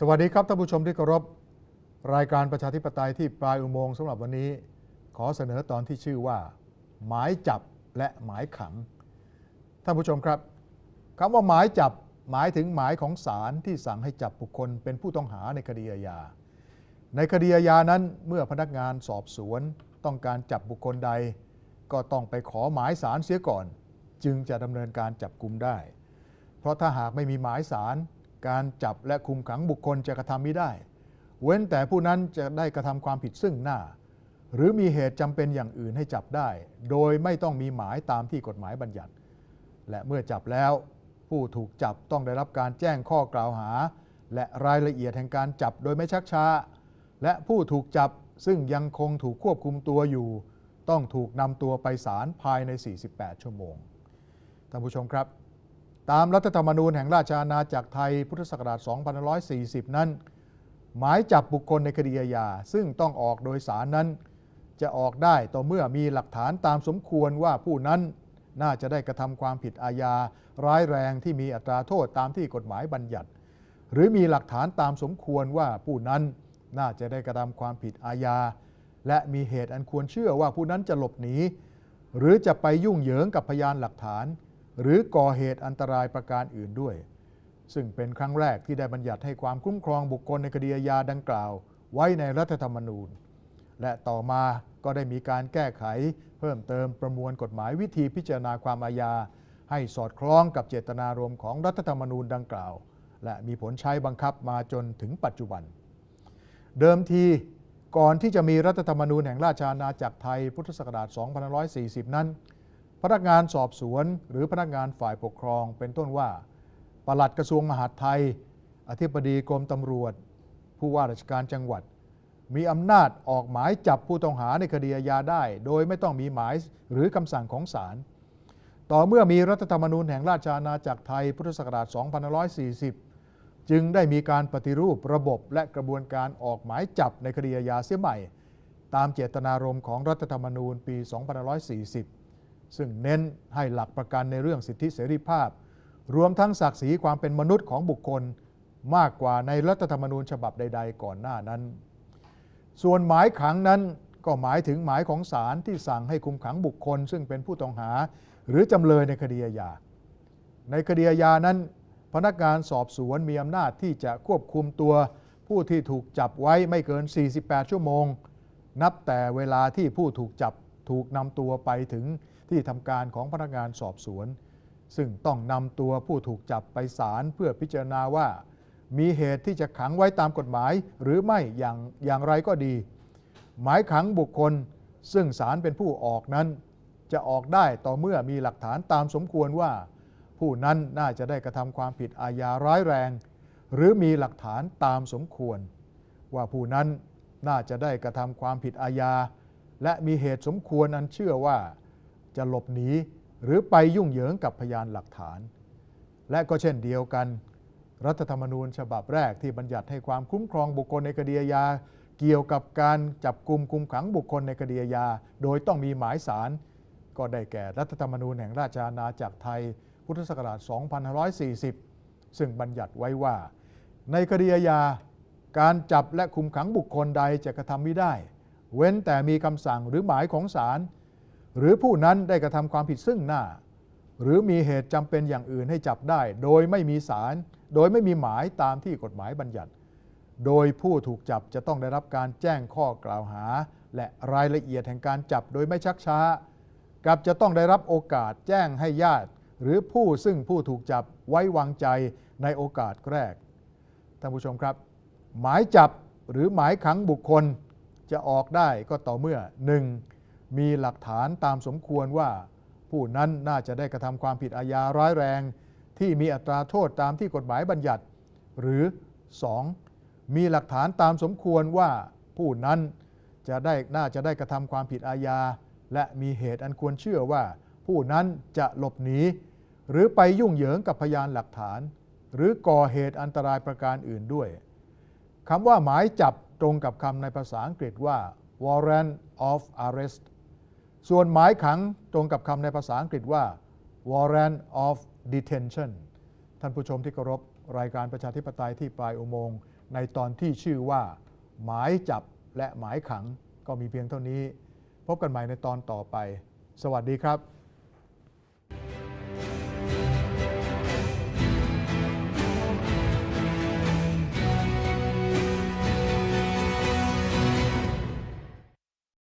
สวัสดีครับท่านผู้ชมที่เคารพรายการประชาธิปไตยที่ปลายอุโมงค์สำหรับวันนี้ ขอเสนอตอนที่ชื่อว่า หมายจับและหมายขังท่านผู้ชมครับคำว่าหมายจับหมายถึงหมายของศาลที่สั่งให้จับบุคคลเป็นผู้ต้องหาในคดีอาญาในคดีอาญานั้นเมื่อพนักงานสอบสวน ต้องการจับบุคคลใด ก็ต้องไปขอหมายศาลเสียก่อน จึงจะดำเนินการจับกลุมได้ เพราะถ้าหากไม่มีหมายศาล การจับและคุมขังบุคคลจะกระทำไม่ได้ เว้นแต่ผู้นั้นจะได้กระทำความผิดซึ่งหน้า หรือมีเหตุจำเป็นอย่างอื่นให้จับได้ โดยไม่ต้องมีหมายตามที่กฎหมายบัญญัติ และเมื่อจับแล้วผู้ถูกจับต้องได้รับการแจ้งข้อกล่าวหา และรายละเอียดแห่งการจับโดยไม่ชักช้า และผู้ถูกจับซึ่งยังคงถูกควบคุมตัวอยู่ ต้องถูกนำตัวไปศาลภายใน 48 ชั่วโมงท่านผู้ชมครับ ตามรัฐธรรมนูญแห่งราชอาณาจักรไทยพุทธศักราช 2540 นั้น หมายจับบุคคลในคดีอาญาซึ่งต้องออกโดยสารนั้น จะออกได้ต่อเมื่อมีหลักฐานตามสมควรว่าผู้นั้นน่าจะได้กระทำความผิดอาญาร้ายแรงที่มีอัตราโทษตามที่กฎหมายบัญญัติ หรือมีหลักฐานตามสมควรว่าผู้นั้นน่าจะได้กระทำความผิดอาญา และมีเหตุอันควรเชื่อว่าผู้นั้นจะหลบหนีหรือจะไปยุ่งเหยิงกับพยานหลักฐาน หรือก่อเหตุอันตรายประการอื่นด้วย ซึ่งเป็นครั้งแรกที่ได้บัญญัติให้ความคุ้มครองบุคคลในคดีอาญาดังกล่าว ไว้ในรัฐธรรมนูญ และต่อมาก็ได้มีการแก้ไข เพิ่มเติมประมวลกฎหมายวิธีพิจารณาความอาญา ให้สอดคล้องกับเจตนารมณ์ของรัฐธรรมนูญดังกล่าว และมีผลใช้บังคับมาจนถึงปัจจุบัน เดิมทีก่อนที่จะมีรัฐธรรมนูญแห่งราชอาณาจักรไทยพุทธศักราช 2540 นั้น พนักงานสอบสวน หรือพนักงานฝ่ายปกครอง เป็นต้นว่าปลัดกระทรวงมหาดไทย อธิบดีกรมตำรวจ ผู้ว่าราชการจังหวัด มีอำนาจออกหมายจับผู้ต้องหาในคดีอาญาได้ โดยไม่ต้องมีหมายหรือคำสั่งของศาลต่อเมื่อมีรัฐธรรมนูญแห่งราชอาณาจักรไทยพุทธศักราช 2540 จึงได้มีการปฏิรูประบบและกระบวนการออกหมายจับในคดีอาญาเสียใหม่ ตามเจตนารมณ์ของรัฐธรรมนูญปี 2540 ซึ่งเน้นให้หลักประกันในเรื่องสิทธิเสรีภาพ รวมทั้งศักดิ์ศรีความเป็นมนุษย์ของบุคคลมากกว่าในรัฐธรรมนูญฉบับใด ๆ ก่อนหน้านั้น ส่วนหมายขังนั้นก็หมายถึงหมายของศาลที่สั่งให้คุมขังบุคคล ซึ่งเป็นผู้ต้องหาหรือจำเลยในคดีอาญา ในคดีอาญานั้น พนักงานสอบสวนมีอำนาจที่จะควบคุมตัว ผู้ที่ถูกจับไว้ไม่เกิน 48 ชั่วโมง นับแต่เวลาที่ผู้ถูกจับถูกนำตัวไปถึง ที่ทำการของพนักงานสอบสวน ซึ่งต้องนำตัวผู้ถูกจับไปศาลเพื่อพิจารณาว่า มีเหตุที่จะขังไว้ตามกฎหมายหรือไม่อย่างอย่างไรก็ดี หมายขังบุคคล ซึ่งศาลเป็นผู้ออกนั้น จะออกได้ต่อเมื่อมีหลักฐานตามสมควรว่า ผู้นั้นน่าจะได้กระทำความผิดอาญาร้ายแรง หรือมีหลักฐานตามสมควร ว่าผู้นั้นน่าจะได้กระทำความผิดอาญาและมีเหตุสมควรอันเชื่อว่า จะหลบหนีหรือไปยุ่งเหยิงกับพยานหลักฐาน และก็เช่นเดียวกัน รัฐธรรมนูญฉบับแรกที่บัญญัติให้ความคุ้มครองบุคคลในคดีอาเกี่ยวกับการจับกลุ่มคุมขังบุคคลในคดีอาโดยต้องมีหมายสาร ก็ได้แก่รัฐธรรมนูญแห่งราชอาณาจักรไทย พุทธศักราช 2540 ซึ่งบัญญัติไว้ว่า ในคดีอาญาการจับและคุมขังบุคคลใดจะกระทำไม่ได้ เว้นแต่มีคำสั่งหรือหมายของศาล หรือผู้นั้นได้กระทำความผิดซึ่งหน้า หรือมีเหตุจำเป็นอย่างอื่นให้จับได้ โดยไม่มีศาลโดยไม่มีหมายตามที่กฎหมายบัญญัติ โดยผู้ถูกจับจะต้องได้รับการแจ้งข้อกล่าวหา และรายละเอียดแห่งการจับโดยไม่ชักช้า กับจะต้องได้รับโอกาสแจ้งให้ญาติ หรือผู้ซึ่งผู้ถูกจับไว้วางใจในโอกาสแรกท่านผู้ชมครับ หมายจับหรือหมายขังบุคคลจะออกได้ก็ต่อเมื่อ 1. มีหลักฐานตามสมควรว่า ผู้นั้นน่าจะได้กระทำความผิดอาญาร้ายแรง ที่มีอัตราโทษตามที่กฎหมายบัญญัติ หรือ 2. มีหลักฐานตามสมควรว่า ผู้นั้นจะได้น่าจะได้กระทำความผิดอาญา และมีเหตุอันควรเชื่อว่า ผู้นั้นจะหลบหนีหรือไปยุ่งเหยิงกับพยานหลักฐาน หรือก่อเหตุอันตรายประการอื่นด้วยคำว่าหมายจับตรงกับคำในภาษาอังกฤษว่า warrant of arrest ส่วนหมายขังตรงกับคำในภาษาอังกฤษว่า warrant of detention ท่านผู้ชมที่เคารพรายการประชาธิปไตยที่ปลายอุโมงค์ในตอนที่ชื่อว่า หมายจับและหมายขังก็มีเพียงเท่านี้ พบกันใหม่ในตอนต่อไป สวัสดีครับ